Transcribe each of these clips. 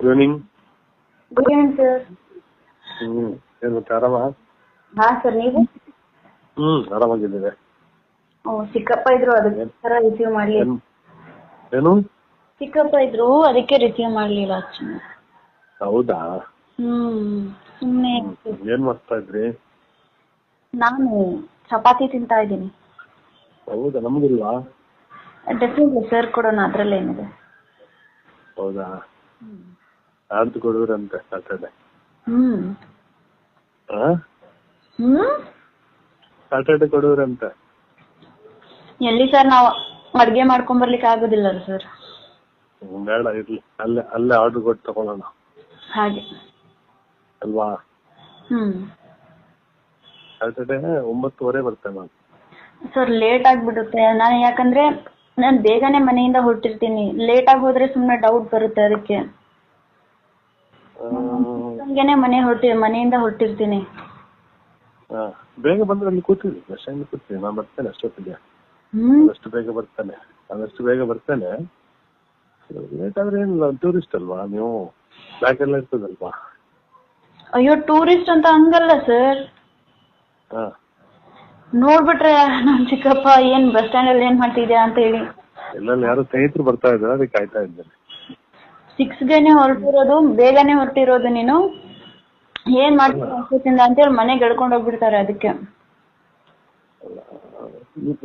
Good good evening sir ಹ್ಮ್ ಏನ್ ಮತ್ತೆ ಆರಾಮ? ಹಾ ಸರ್ ನೀವು? ಹ್ಮ್ ಆರಾಮಾಗಿದ್ದೇವೆ. ಓ ಚಿಕ್ಕಪ್ಪ ಇದ್ರು ಅದಕ್ಕೆ ರಿಸೀವ್ ಮಾಡ್ಲಿಲ್ಲ. ಏನ್? ಚಿಕ್ಕಪ್ಪ ಇದ್ರು ಅದಕ್ಕೆ ರಿಸೀವ್ ಮಾಡ್ಲಿಲ್ಲ ಹೌದಾ? ಹ್ಮ್ ಸುಮ್ನೆ ಏನ್ ಮಾಡ್ತಾ ಇದ್ರಿ? ನಾನು ಚಪಾತಿ ತಿಂತಾ ಇದ್ದೀನಿ. ಹೌದಾ ನಮ್ಗಿಲ್ವಾ ಡೆಫಿನೆಟ್ಲಿ ಸರ್ ಕೊಡೋಣ ಅದ್ರಲ್ಲೇನಿದೆ. ಹೌದಾ? ಹ್ಮ್. ಹಾ ಹ್ಮ್. ಸಾಟರ್ಡೆ ಕೊಡುವ್ರಂತೆ ಎಲ್ಲಿ ಸರ್ ನಾವು ಅಡ್ಗೆ ಮಾಡ್ಕೊಂಡ್ ಬರ್ಲಿಕ್ಕೆ ಆಗೋದಿಲ್ಲ ಸರ್? ಬೇಡ ಇರ್ಲಿ. ಅಲ್ಲೇ ಅಲ್ಲೇ ಆರ್ಡರ್ ಕೊಟ್ಟು ತಗೊಳ್ಳೋಣ. ಹಾಗೆ. ಅಲ್ವಾ? ಹ್ಮ್. ಸಾಟರ್ಡೆ ಒಂಬತ್ತುವರೆ ಬರ್ತೇನೆ ನಾನು. ಸರ್ ಲೇಟ್ ಆಗ್ಬಿಡುತ್ತೆ. ನಾನು ಯಾಕಂದ್ರೆ ನಾನು ಬೇಗನೆ ಮನೆಯಿಂದ ಹೊರಟಿರ್ತೀನಿ. ಲೇಟ್ ಆಗಿ ಹೋದ್ರೆ ಸುಮ್ಮನೆ ಡೌಟ್ ಬರುತ್ತೆ ಅದಕ್ಕೆ. ಹಂಗೇನೆ ಮನೆ ಹೊರಟಿ ಮನೆಯಿಂದ ಹೊರಟಿರ್ತೀನಿ. ಬೇಗ ಬಂದ್ರೆ ಅಲ್ಲಿ ಕೂತಿದ್ವಿ ಬಸ್ ಕೂತಿದ್ದೆ ನಾನು ಬರ್ತೇನೆ ಅಷ್ಟೊತ್ತಿಗೆ. ಅಷ್ಟು ಬೇಗ ಬರ್ತೇನೆ ಆದಷ್ಟು ಬೇಗ ಬರ್ತೇನೆ. ಲೇಟ್ ಆದ್ರೆ ಏನಿಲ್ಲ ಟೂರಿಸ್ಟ್ ಅಲ್ವಾ ನೀವು ಬ್ಯಾಗ್ ಎಲ್ಲ ಇರ್ತದಲ್ವಾ? ಅಯ್ಯೋ ಟೂರಿಸ್ಟ್ ಅಂತ ಹಂಗಲ್ಲ ಸರ್ ನೋಡ್ಬಿಟ್ರೆ ನಮ್ ಚಿಕ್ಕಪ್ಪ ಏನ್ ಬಸ್ ಸ್ಟ್ಯಾಂಡ್ ಅಲ್ಲಿ ಏನ್ ಮಾಡ್ತಿದ್ಯಾ ಅಂತ ಹೇಳಿ. ಎಲ್ಲ ಯಾರು ಸ್ನೇಹಿತರು ಬರ್ತಾ ಇದ್ದಾರೆ ಅದಕ್ಕೆ ಕಾಯ್ತಾ ಇದ್ದೇನೆ. ಸಿಕ್ಸ್ ಗೆನೆ ಹೊರಟಿರೋದು ಬೇಗನೆ ಹೊರಟಿರೋದು ನೀನು? ಏನ್ ಮಾಡ್ತೀಯ ಅಂತ ಅಂತೇಳಿ ಮನೆಗೆ ಎಳ್ಕೊಂಡು ಹೋಗ್ಬಿಡ್ತಾರೆ ಅದಕ್ಕೆ.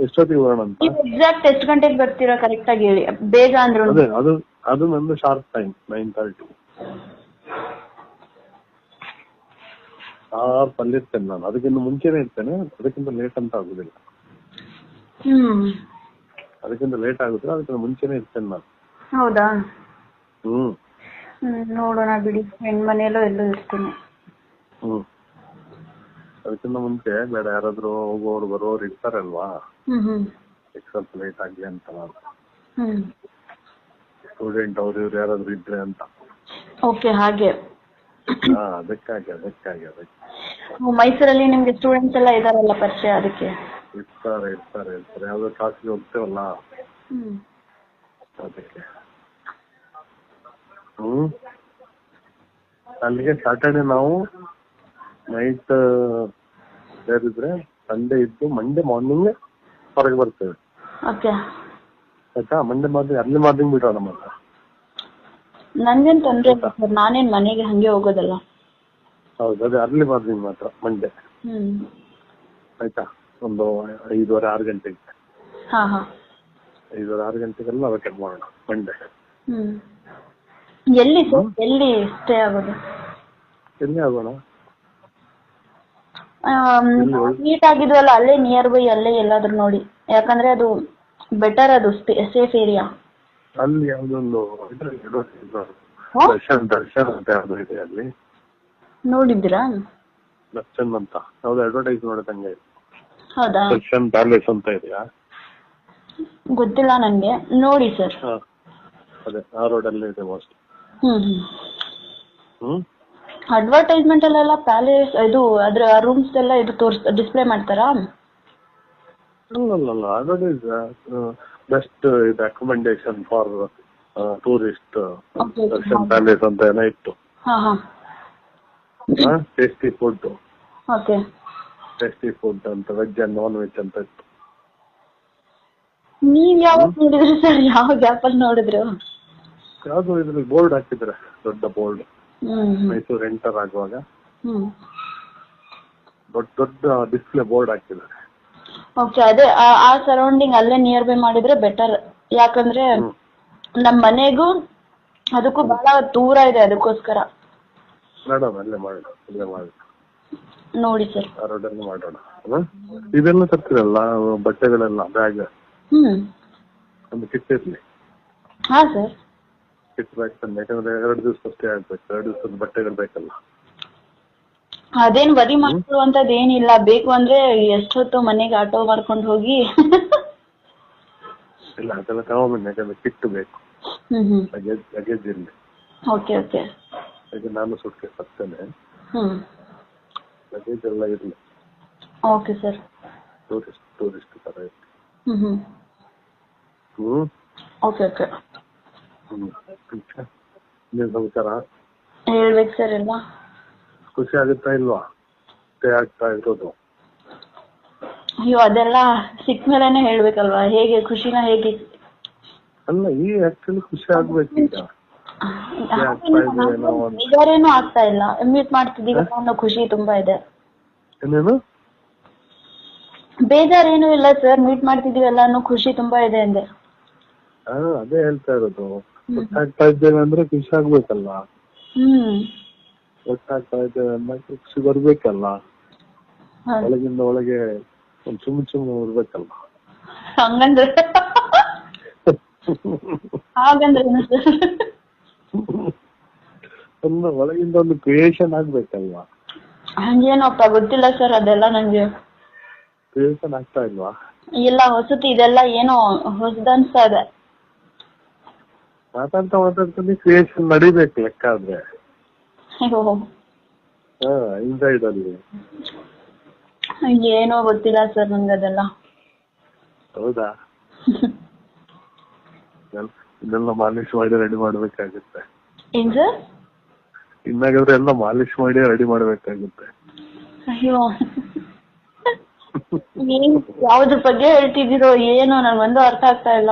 ಎಷ್ಟೊತ್ತಿಗೆ ಅಂತ? ನೀವು ಎಕ್ಸಾಕ್ಟ್ ಎಷ್ಟು ಗಂಟೆಗೆ ಬರ್ತೀರಾ ಕರೆಕ್ಟ್ ಆಗಿ ಹೇಳಿ. ಬೇಗ ಅಂದ್ರು. ಅದೇ ಅದು ಅದು ನಂದು sharp time nine thirty sharp ಅಲ್ಲಿರ್ತೇನೆ ನಾನು. ಅದಕ್ಕಿಂತ ಮುಂಚೆನೆ ಇರ್ತೇನೆ. ಅದಕ್ಕಿಂತ ಲೇಟ್ ಅಂತ ಆಗುದಿಲ್ಲ. ಹ್ಮ್. ಅದಕ್ಕಿಂತ ಲೇಟ್ ಆಗುದಿಲ್ಲ. ಅದಕ್ಕಿಂತ ಮುಂಚೆನೆ ಇರ್ತೇನೆ ನಾನು. ಹೌದಾ? ಹ್ಮ್. ನೋಡೋಣ ಬಿಡಿ. ಹೆಣ್ ಮನೆಯಲ್ಲೋ ಎಲ್ಲೋ ಇರ್ತೀನಿ. ಹ್ಮ್. ಅದಕ್ಕಿಂತ ಮುಂಚೆ ಬೇಡ ಯಾರಾದ್ರೂ ಹೋಗೋರು ಬರೋರು ಇರ್ತಾರಲ್ವಾ? ಸ್ವಲ್ಪ ಲೇಟ್ ಆಗ್ಲಿ ಅಂತ ನಾನು. ಹ್ಮ್. ಸ್ಟೂಡೆಂಟ್ ಅವ್ರು ಇವ್ರು ಯಾರಾದ್ರೂ ಇದ್ರೆ ಅಂತ. ಓಕೆ ಹಾಗೆ. ಹಾ ಅದಕ್ಕಾಗಿ ಅದಕ್ಕಾಗಿ ಅದಕ್ಕೆ ಮೈಸೂರಲ್ಲಿ ನಿಮ್ಗೆ ಸ್ಟೂಡೆಂಟ್ಸ್ ಎಲ್ಲ ಇದಾರಲ್ಲ ಪರಿಚಯ ಅದಕ್ಕೆ? ಇರ್ತಾರೆ ಇರ್ತಾರೆ ಇರ್ತಾರೆ. ಯಾವ್ದೋ ಕಾಸಿಗೆ ಹೋಗ್ತೇವಲ್ಲ? ಅದಕ್ಕೆ. ಹ್ಮ್. ಅಲ್ಲಿಗೆ ಸಾಟರ್ಡೆ ನಾವು ನೈಟ್ ಸೇರಿದ್ರೆ ಸಂಡೇ ಇದ್ದು ಮಂಡೇ ಮಾರ್ನಿಂಗ್ ಹೊರಗೆ ಬರ್ತೇವೆ. ಓಕೆ ಆಯ್ತಾ? ಮಂಡೇ ಮಾರ್ನಿಂಗ್ ಅರ್ಲಿ ಮಾರ್ನಿಂಗ್ ಬಿಡೋಣ ಮತ್ತೆ. ನನ್ಗೇನ್ ತೊಂದ್ರೆ ಇಲ್ಲ ಸರ್. ನಾನೇನ್ ಮನೆಗೆ ಹಂಗೆ ಹೋಗೋದಲ್ಲ. ಹೌದು ಅದೇ ಅರ್ಲಿ ಮಾರ್ನಿಂಗ್ ಮಾತ್ರ ಮಂಡೇ ಹ್ಮ್. ಆಯ್ತಾ? ಒಂದು ಐದುವರೆ ಆರು ಗಂಟೆಗೆ. ಹಾ ಹಾ. ಐದುವರೆ ಆರು ಗಂಟೆಗೆಲ್ಲ ವೆಕೆಟ್ ಮಾಡೋಣ ಮಂಡೇ ಹ್ಮ್. ಎಲ್ಲಿ ಸರ್? ಎಲ್ಲಿ ಸ್ಟೇ ಆಗೋದು? ಎಲ್ಲಿ ಆಗೋಣ? ಮೀಟ್ ಆಗಿದ್ವಲ್ಲ ಅಲ್ಲೇ ನಿಯರ್ ಬೈ ಅಲ್ಲೇ ಎಲ್ಲಾದ್ರೂ ನೋಡಿ. ಯಾಕಂದ್ರೆ ಅದು ಬೆಟರ್ ಅದು ಸೇಫ್ ಏರಿಯಾ ಅಲ್ಲಿ ಯಾವ್ದೊಂದು. ದರ್ಶನ್ ದರ್ಶನ್ ಅಂತ ಯಾವ್ದೋ ಇದೆ ಅಲ್ಲಿ. ನೋಡಿದ್ದೀರಾ? ದರ್ಶನ್ ಅಂತ. ಯಾವ್ದು ಅಡ್ವರ್ಟೈಸ್ ನೋಡಿದಂಗೆ. ಹೌದಾ? ದರ್ಶನ್ ಪ್ಯಾಲೇಸ್ ಅಂತ ಇದೆಯಾ? ಗೊತ್ತಿಲ್ಲ ನಂಗೆ. ನೋಡಿ ಸರ್. ಅದೇ ಆ ರೋಡ್ ಅಲ್ಲಿ ಇದೆ ಮೋಸ್ಟ್ ಹ್ಮ್ ಹ್ಮ್. ಹ್ಮ್? ಅಡ್ವರ್ಟೈಸ್ಮೆಂಟ್ ಅಲ್ಲೆಲ್ಲ ಪ್ಯಾಲೇಸ್ ಇದು ಅದ್ರ ರೂಮ್ಸ್ ಎಲ್ಲ ಇದು ತೋರ್ಸ್ ಡಿಸ್ಪ್ಲೇ ಮಾಡ್ತಾರಾ? ಅಲ್ಲಲ್ಲ ಇಸ್ ಬೆಸ್ಟ್ ಇದು accommodation for tourist Darshan palace ಅಂತ ಏನೋ ಇತ್ತು. ಹಾ ಹಾ. Tasty food okay tasty food ಅಂತ ವೆಜ್ ಅಂಡ್ ನಾನ್ ವೆಜ್ ಅಂತ ಇತ್ತು. ನೀವ್ ಯಾವಾಗ ನೋಡಿದ್ರಿ ಸರ್? ಯಾವ ಗ್ಯಾಪ್ ಅಲ್ಲಿ ನೋಡಿದ್ರು? ಯಾವ್ದು ಇದ್ರಲ್ಲಿ ಬೋರ್ಡ್ ಹಾಕಿದ್ರೆ ದೊಡ್ಡ ಬೋರ್ಡ್. ಮೈಸೂರು ಎಂಟರ್ ಆಗುವಾಗ ಹ್ಮ್. ದೊಡ್ಡ ದೊಡ್ಡ ಡಿಸ್ಪ್ಲೇ ಬೋರ್ಡ್ ಹಾಕಿದ್ದಾರೆ. ಓಕೆ ಅದೇ ಆ- ಸರೌಂಡಿಂಗ್ ಅಲ್ಲೇ ನಿಯರ್ ಬೈ ಮಾಡಿದ್ರೆ ಬೆಟರ್ ಯಾಕಂದ್ರೆ ನಮ್ಮ ನಮ್ ಮನೆಗೂ ಅದಕ್ಕೂ ಬಹಳ ದೂರ ಇದೆ ಅದಕ್ಕೋಸ್ಕರ. ಮೇಡಮ್ ಅಲ್ಲೇ ಮಾಡೋಣ ಅಲ್ಲೇ ಮಾಡೋಣ. ನೋಡಿ ಸರ್. ರೋಡಲ್ಲಿ ಮಾಡೋಣ? ಇದೆಲ್ಲ ತರ್ತೀರಲ್ಲ ಬಟ್ಟೆಗಳೆಲ್ಲ ಬ್ಯಾಗ್ ಹ್ಮ್. ಒಂದು ಕಿಟ್ ಇರ್ಲಿ. ಹಾ ಸರ್. ಕಿಟ್ ತಂದು ಯಾಕಂದ್ರೆ ಎರಡು ದಿವಸ ಅಷ್ಟೇ ಆಗ್ಬೇಕು ಎರಡು ದಿವಸದ ಬಟ್ಟೆಗಳು ಬೇಕಲ್ಲ. ಅದೇನ್ ವರಿ ಮಾಡ್ಕೊಳ್ಳುವಂತದ್ ಏನಿಲ್ಲ ಬೇಕು ಅಂದ್ರೆ ಎಷ್ಟೊತ್ತು ಮನೆಗೆ ಆಟೋ ಮಾಡ್ಕೊಂಡು ಹೋಗಿ. ಇಲ್ಲ ಅದೆಲ್ಲ ತಗೊಂಬನ್ನಿ ಯಾಕಂದ್ರೆ ಕಿಟ್ ಬೇಕು. ಹ್ಮ್ ಹ್ಮ್. ಲಗೇಜ್ ಲಗೇಜ್ ಇರ್ಲಿ ಓಕೆ ಓಕೆ. ಈಗ ನಾನು ಸುಟ್ಕೆ ತರ್ತೇನೆ ಹ್ಮ್. ಲಗೇಜ್ ಎಲ್ಲ ಇರ್ಲಿ. Okay sir. ಟೂರಿಸ್ಟ್ ಟೂರಿಸ್ಟ್ ತರ ಇರಲಿ. Hmm hmm. ಹ್ಮ್. Okay okay. ಇನ್ನೇನ್ ಹೇಳ್ಬೇಕು ಸರ್ ಎಲ್ಲ ಖುಷಿ ಆಗುತ್ತಾ ಇಲ್ವಾ ಸ್ಟೇ ಆಗ್ತಾ ಇರೋದು ಅಯ್ಯೋ ಅದೆಲ್ಲ ಸಿಕ್ಕ ಮೇಲೆನೆ ಹೇಳ್ಬೇಕಲ್ವಾ? ಹೇಗೆ ಖುಷಿನ ಹೇಗೆ? ಅಲ್ಲ ಈ ಆಕ್ಚುಲಿ ಖುಷಿ ಆಗ್ತಾ ಇದೆ ಏನೋ ಒಂದು. ಬೇಜಾರೇನು ಆಗ್ತಾ ಇಲ್ಲ. ಮ್ಯೂಟ್ ಮಾಡ್ತಿದ್ದೀವಿ ಅನ್ನೋ ಖುಷಿ ತುಂಬಾ ಇದೆ. ಏನೇನು? ಬೇಜಾರೇನು ಇಲ್ಲ ಸರ್ ಮೀಟ್ ಮಾಡ್ತಿದೀವಲ್ಲ ಅನ್ನೋ ಖುಷಿ ತುಂಬಾ ಇದೆ ಅಂದೆ. ಹಾ ಅದೇ ಹೇಳ್ತಾ ಇರೋದು. ಒಟ್ಟಾಗ್ತಾ ಇದ್ದೇವೆ ಅಂದ್ರೆ ಖುಷಿ ಆಗ್ಬೇಕಲ್ಲ ಒಟ್ಟಾಗ್ತಾ ಇದ್ದೇವೆ ಅಂದ್ರೆ ಖುಷಿ ಬರ್ಬೇಕಲ್ಲ ಒಳಗಿಂದ ಒಳಗೆ ಒಂದ್ ಚುಮ್ ಚುಮ್ ಇರ್ಬೇಕಲ್ಲ ಹಂಗಂದ್ರೆ? ಹಾಗಂದ್ರೆ ಒಂದು ಒಳಗಿಂದ ಒಂದು ಕ್ರಿಯೇಷನ್ ಆಗ್ಬೇಕಲ್ವಾ? ಹಂಗೇನಪ್ಪ ಗೊತ್ತಿಲ್ಲ ಸರ್ ಅದೆಲ್ಲ ನಂಗೆ. ಕ್ರಿಯೇಷನ್ ಆಗ್ತಾ ಇಲ್ವಾ? ಇಲ್ಲ ಹೊಸತು ಇದೆಲ್ಲ ಏನೋ ಹೊಸದನ್ಸ್ತಾ ಇದೆ ಮಾತಾಡ್ತಾ ಮಾತಾಡ್ತಾನೆ ಕ್ರಿಯೇಷನ್ ನಡಿಬೇಕು ಲೆಕ್ಕ ಆದ್ರೆ ಹಾ ಇನ್ಸೈಡ್ ಅಲ್ಲಿ. ಏನೋ ಗೊತ್ತಿಲ್ಲ ಸರ್ ನಂಗೆ ಅದೆಲ್ಲ. ಹೌದಾ? ಇದೆಲ್ಲ- ಮಾಲಿಶ್ ಮಾಡಿ ರೆಡಿ ಮಾಡ್ಬೇಕಾಗುತ್ತೆ. ಏನ್ ಸರ್ ಇನ್ನಾಗಾದ್ರೆ ಎಲ್ಲ ಮಾಲಿಶ್ ಮಾಡಿ ರೆಡಿ ಮಾಡ್ಬೇಕಾಗುತ್ತೆ. ಅಯ್ಯೋ. ಯಾವ್ದ್ರ ಬಗ್ಗೆ ಹೇಳ್ತಿದ್ದೀರೋ ಏನೋ ನನ್ಗೊಂದು ಅರ್ಥ ಆಗ್ತಾ ಇಲ್ಲ.